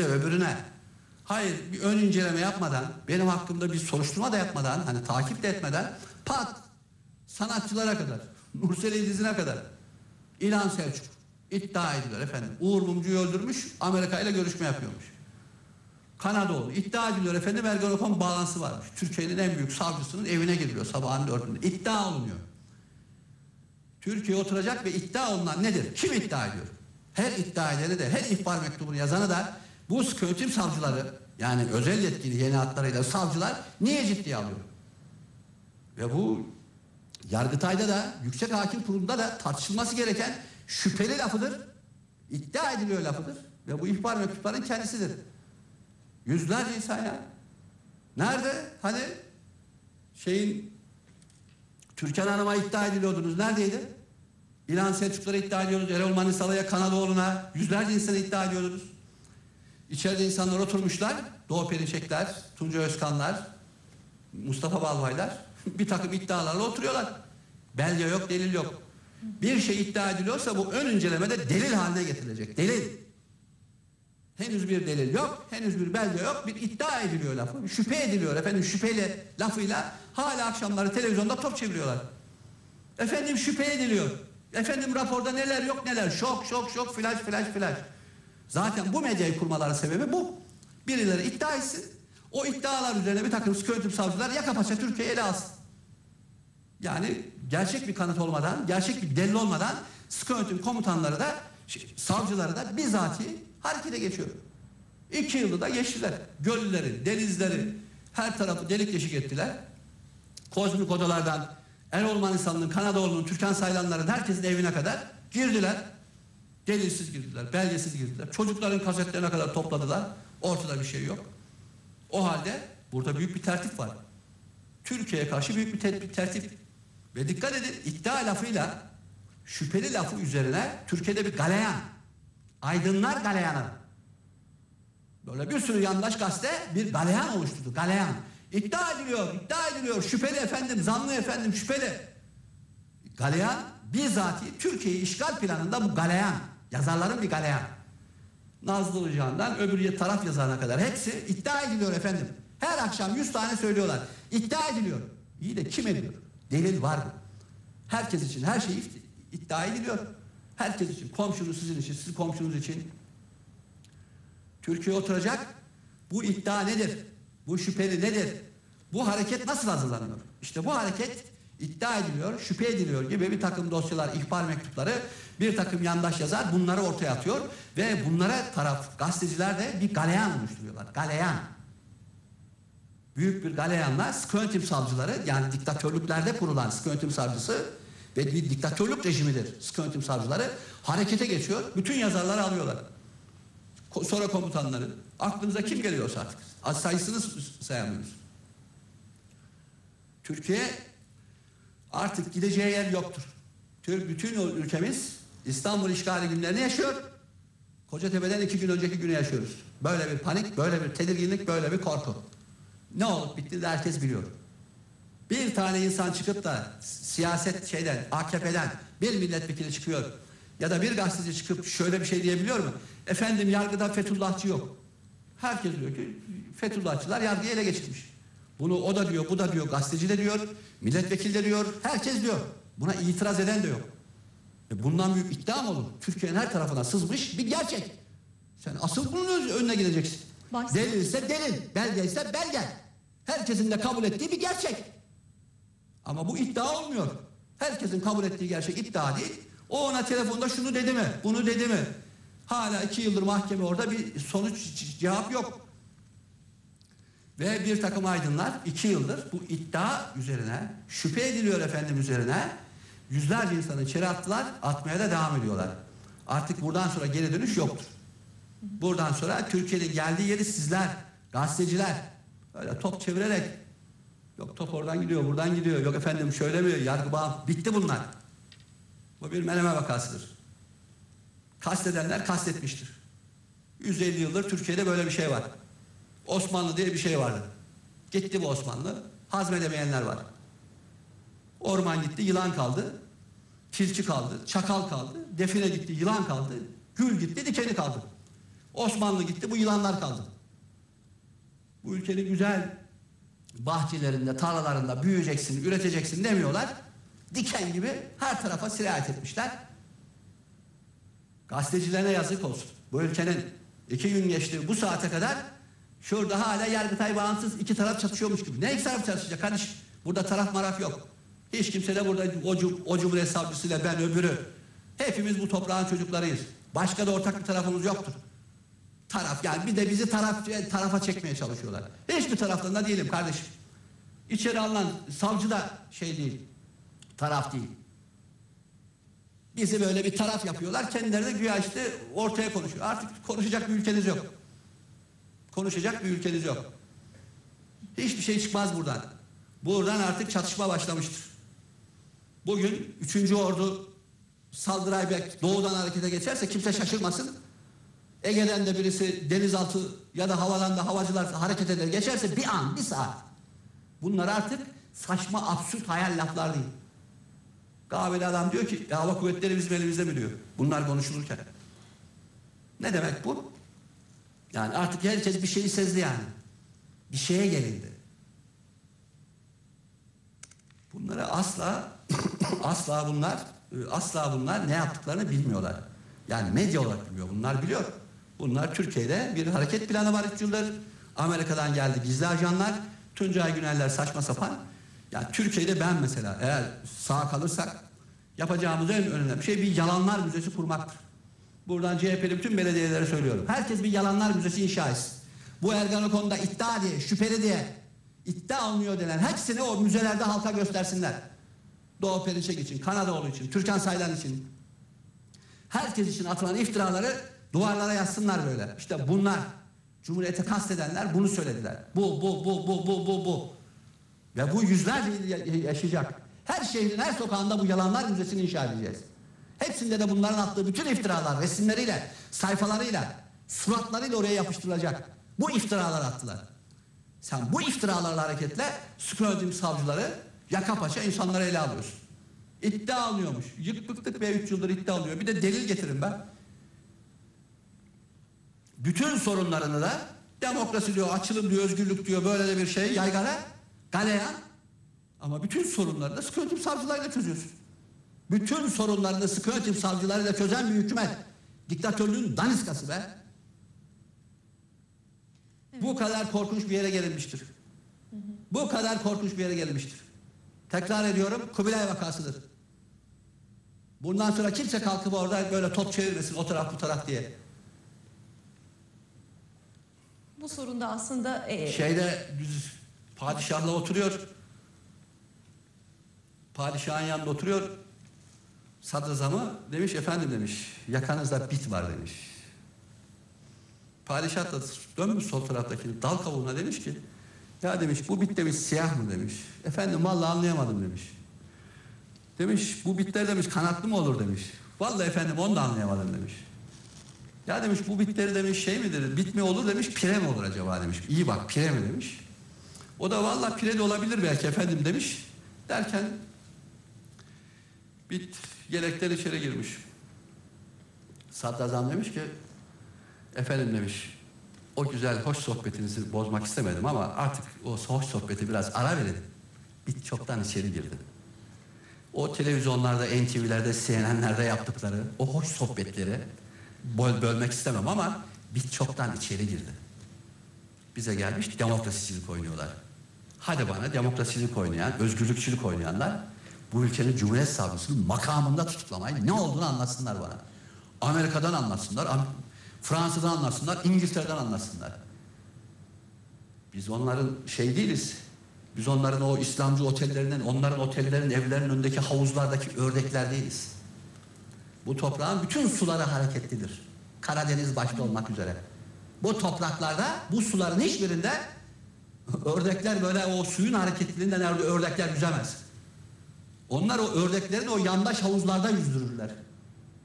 bize öbürüne. Hayır bir ön inceleme yapmadan, benim hakkımda bir soruşturma da yapmadan, hani takip de etmeden pat sanatçılara kadar, Nursel İldiz'ine kadar İlhan Selçuk iddia ediyor efendim. Uğur Mumcu'yu öldürmüş, Amerika ile görüşme yapıyormuş. Kanadoğlu iddia ediliyor efendim Ergenekon bağlantısı varmış. Türkiye'nin en büyük savcısının evine giriliyor sabahın dördünde. İddia olunuyor. Türkiye oturacak ve iddia olunan nedir? Kim iddia ediyor? Her iddia edeni de, her ihbar mektubunu yazanı da bu yönetim savcıları yani özel yetkili yeni hatlarıyla savcılar niye ciddiye alıyor? Ve bu Yargıtay'da da Yüksek Hakim Kurulu'nda da tartışılması gereken şüpheli lafıdır. İddia ediliyor lafıdır. Ve bu ihbar mektupların kendisidir. Yüzlerce insan ya. Nerede? Hani şeyin Türkan Hanım'a iddia ediliyordunuz. Neredeydi? İlhan Selçuklara iddia ediyoruz. Erol Manisalı'ya, Kanadoğlu'na yüzlerce insana iddia ediyordunuz. İçeride insanlar oturmuşlar. Doğu Perinçekler, Tunca Özkanlar, Mustafa Balbaylar bir takım iddialarla oturuyorlar. Belge yok, delil yok. Bir şey iddia ediliyorsa bu ön incelemede delil haline getirilecek. Delil. Henüz bir delil yok, henüz bir belge yok. Bir iddia ediliyor lafı, şüphe ediliyor efendim şüpheli lafıyla hala akşamları televizyonda top çeviriyorlar. Efendim şüphe ediliyor. Efendim raporda neler yok neler. Şok şok şok flash flash flash. Zaten bu medyayı kurmaları sebebi bu. Birileri iddia etsin. O iddialar üzerine bir takım yönetim savcılar yaka paça Türkiye'yi ele alsın. Yani gerçek bir kanıt olmadan, gerçek bir delil olmadan yönetim komutanları da savcıları da bizatihi harekete geçiyor. İki yılda da geçtiler. Gölleri, denizleri her tarafı delik deşik ettiler. Kozmik odalardan Erol Manisalı'nın, Kanadoğlu'nun, Türkan Saylanların herkesin evine kadar girdiler. Delilsiz girdiler, belgesiz girdiler. Çocukların kasetlerine kadar topladılar. Ortada bir şey yok. O halde burada büyük bir tertip var. Türkiye'ye karşı büyük bir, ter- bir tertip. Ve dikkat edin iddia lafıyla şüpheli lafı üzerine Türkiye'de bir galeyan. Aydınlar galeyanı. Böyle bir sürü yandaş gazete bir galeyan oluşturdu. Galeyan. İddia ediliyor, iddia ediliyor. Şüpheli efendim, zanlı efendim, şüpheli. Galeyan bizatihi Türkiye'yi işgal planında bu galeyan. Yazarların bir galeyan. Nazlı Hoca'ndan öbür taraf yazarına kadar hepsi iddia ediliyor efendim. Her akşam 100 tane söylüyorlar. İddia ediliyor. İyi de kim ediyor? Delil var mı? Herkes için her şey iddia ediliyor. Herkes için. Komşunuz sizin için, siz komşunuz için. Türkiye oturacak. Bu iddia nedir? Bu şüpheli nedir? Bu hareket nasıl hazırlanıyor? İşte bu hareket iddia ediliyor, şüphe ediliyor gibi bir takım dosyalar, ihbar mektupları, bir takım yandaş yazar bunları ortaya atıyor ve bunlara taraf gazeteciler de bir galeyan oluşturuyorlar. Galeyan. Büyük bir galeyanla sköntim savcıları yani diktatörlüklerde kurulan sköntim savcısı ve bir diktatörlük rejimidir sköntim savcıları harekete geçiyor. Bütün yazarları alıyorlar. Sonra komutanları. Aklınıza kim geliyorsa artık. Az sayısını sayamıyoruz. Türkiye artık gideceği yer yoktur. Türk bütün ülkemiz İstanbul işgali günlerini yaşıyor. Kocatepe'den iki gün önceki günü yaşıyoruz. Böyle bir panik, böyle bir tedirginlik, böyle bir korku. Ne olup bitti de herkes biliyor. Bir tane insan çıkıp da siyaset şeyden, AKP'den bir milletvekili çıkıyor ya da bir gazeteci çıkıp şöyle bir şey diyebiliyor mu? Efendim yargıda Fethullahçı yok. Herkes diyor ki Fethullahçılar yargıyı ele geçirmiş. Bunu o da diyor, bu da diyor, gazeteci de diyor, milletvekili de diyor, herkes diyor. Buna itiraz eden de yok. E bundan büyük iddia mı olur? Türkiye'nin her tarafına sızmış bir gerçek. Sen asıl bunun önüne gideceksin. Delilse delil, belge ise belge. Herkesin de kabul ettiği bir gerçek. Ama bu iddia olmuyor. Herkesin kabul ettiği gerçek iddia değil. O ona telefonda şunu dedi mi, bunu dedi mi? Hala iki yıldır mahkeme orada bir sonuç cevap yok. Ve bir takım aydınlar iki yıldır bu iddia üzerine, şüphe ediliyor efendim üzerine yüzlerce insanı içeri attılar, atmaya da devam ediyorlar. Artık buradan sonra geri dönüş yoktur. Buradan sonra Türkiye'nin geldiği yeri sizler, gazeteciler öyle top çevirerek yok top oradan gidiyor, buradan gidiyor, yok efendim şöyle mi, yargı bağım, bitti bunlar. Bu bir meneme vakasıdır. Kastedenler kastetmiştir. 150 yıldır Türkiye'de böyle bir şey var. Osmanlı diye bir şey vardı. Gitti bu Osmanlı. Hazmedemeyenler var. Orman gitti, yılan kaldı. Tilki kaldı, çakal kaldı. Define gitti, yılan kaldı. Gül gitti, dikeni kaldı. Osmanlı gitti bu yılanlar kaldı. Bu ülkenin güzel bahçelerinde, tarlalarında büyüyeceksin, üreteceksin demiyorlar. Diken gibi her tarafa sirayet etmişler. Gazetecilerine yazık olsun. Bu ülkenin iki gün geçti bu saate kadar şurada hala Yargıtay bağımsız iki taraf çatışıyormuş gibi. Ne iki taraf çatışacak kardeş? Burada taraf maraf yok. Hiç kimse de burada o, cum- o cumhuriyet savcısıyla ben öbürü. Hepimiz bu toprağın çocuklarıyız. Başka da ortak bir tarafımız yoktur. Taraf yani bir de bizi taraf tarafa çekmeye çalışıyorlar. Hiçbir taraftan da değilim kardeşim. İçeri alınan savcı da şey değil. Taraf değil. Bizi böyle bir taraf yapıyorlar. Kendileri de güya işte ortaya konuşuyor. Artık konuşacak bir ülkeniz yok. Konuşacak bir ülkeniz yok. Hiçbir şey çıkmaz buradan. Buradan artık çatışma başlamıştır. Bugün 3. Ordu saldırı Aybek doğudan harekete geçerse kimse şaşırmasın. Ege'den de birisi denizaltı ya da havalanda havacılar hareket eder geçerse bir an, bir saat. Bunlar artık saçma, absürt hayal laflar değil. Kahveli adam diyor ki "Ya hava kuvvetleri bizim elimizde mi diyor. Bunlar konuşulurken. Ne demek bu? Yani artık herkes bir şeyi sezdi yani. Bir şeye gelindi. Bunları asla asla bunlar asla bunlar ne yaptıklarını bilmiyorlar. Yani medya olarak bilmiyor. Bunlar biliyor. Bunlar Türkiye'de bir hareket planı var 3 yıldır. Amerika'dan geldi gizli ajanlar. Tuncay Güneller saçma sapan. Yani Türkiye'de ben mesela eğer sağ kalırsak yapacağımız en önemli şey bir yalanlar müzesi kurmaktır. Buradan CHP'li bütün belediyelere söylüyorum. Herkes bir yalanlar müzesi inşa etsin. Bu Ergenekon'da iddia diye, şüpheli diye iddia alınıyor denen hepsini o müzelerde halka göstersinler. Doğu Perinçek için, Kanadaoğlu için, Türkan Saylan için. Herkes için atılan iftiraları duvarlara yazsınlar böyle. İşte bunlar Cumhuriyete kastedenler bunu söylediler. Bu, bu, bu, bu, bu, bu, bu. Ve bu yüzlerce yıl ya- yaşayacak. Her şehrin her sokağında bu yalanlar müzesini inşa edeceğiz. Hepsinde de bunların attığı bütün iftiralar resimleriyle, sayfalarıyla, suratlarıyla oraya yapıştırılacak. Bu iftiralar attılar. Sen bu iftiralarla hareketle Skrodim savcıları yaka paça insanları ele alıyorsun. İddia alıyormuş. Yık bıktık ve 3 yıldır iddia alıyor. Bir de delil getirin ben. Bütün sorunlarını da demokrasi diyor, açılım diyor, özgürlük diyor, böyle de bir şey yaygara, galeyan. Ama bütün sorunları da yönetim savcılarıyla çözüyorsun. Bütün sorunlarını sıkı yönetim savcılarıyla çözen bir hükümet. Diktatörlüğün daniskası be. Bu kadar korkunç bir yere gelinmiştir. Bu kadar korkunç bir yere gelinmiştir. Tekrar ediyorum Kubilay vakasıdır. Bundan sonra kimse kalkıp orada böyle top çevirmesin o taraf bu taraf diye. Bu sorunda aslında e, Şeyde biz padişahla oturuyor. Padişahın yanında oturuyor. Sadrazamı demiş efendim demiş. Yakanızda bit var demiş. Padişah da dönmüş sol taraftaki dal kavuğuna demiş ki ya demiş bu bit demiş siyah mı demiş. Efendim vallahi anlayamadım demiş. Demiş bu bitler demiş kanatlı mı olur demiş. Vallahi efendim onu da anlayamadım demiş. Ya demiş bu bitleri demiş şey midir? Bit mi olur demiş, pire mi olur acaba demiş. İyi bak pire mi demiş. O da vallahi pire de olabilir belki efendim demiş. Derken bit yelekler içeri girmiş. Sadrazam demiş ki efendim demiş o güzel hoş sohbetinizi bozmak istemedim ama artık o hoş sohbeti biraz ara verin. Bit çoktan içeri girdi. O televizyonlarda, NTV'lerde, CNN'lerde yaptıkları o hoş sohbetleri böl bölmek istemem ama bit çoktan içeri girdi. Bize gelmiş demokrasicilik oynuyorlar. Hadi bana demokrasicilik oynayan, özgürlükçülük oynayanlar bu ülkenin Cumhuriyet Savcısının makamında tutuklamayı ne olduğunu anlatsınlar bana. Amerika'dan anlatsınlar, Fransa'dan anlatsınlar, İngiltere'den anlatsınlar. Biz onların şey değiliz. Biz onların o İslamcı otellerinin, onların otellerin, evlerinin önündeki havuzlardaki ördekler değiliz. Bu toprağın bütün suları hareketlidir. Karadeniz başta olmak üzere. Bu topraklarda bu suların hiçbirinde ördekler böyle o suyun hareketliliğinden ördekler yüzemez. Onlar o ördeklerin o yandaş havuzlarda yüzdürürler.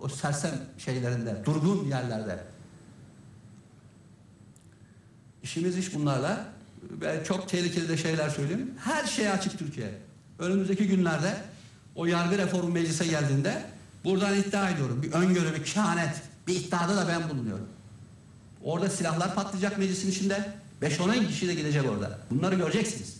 O sersem şeylerinde, durgun yerlerde. İşimiz iş bunlarla. Ben çok tehlikeli de şeyler söyleyeyim. Her şey açık Türkiye. Önümüzdeki günlerde o yargı reformu meclise geldiğinde buradan iddia ediyorum. Bir öngörü, bir kehanet, bir iddiada da ben bulunuyorum. Orada silahlar patlayacak meclisin içinde. 5-10 kişi de gidecek orada. Bunları göreceksiniz.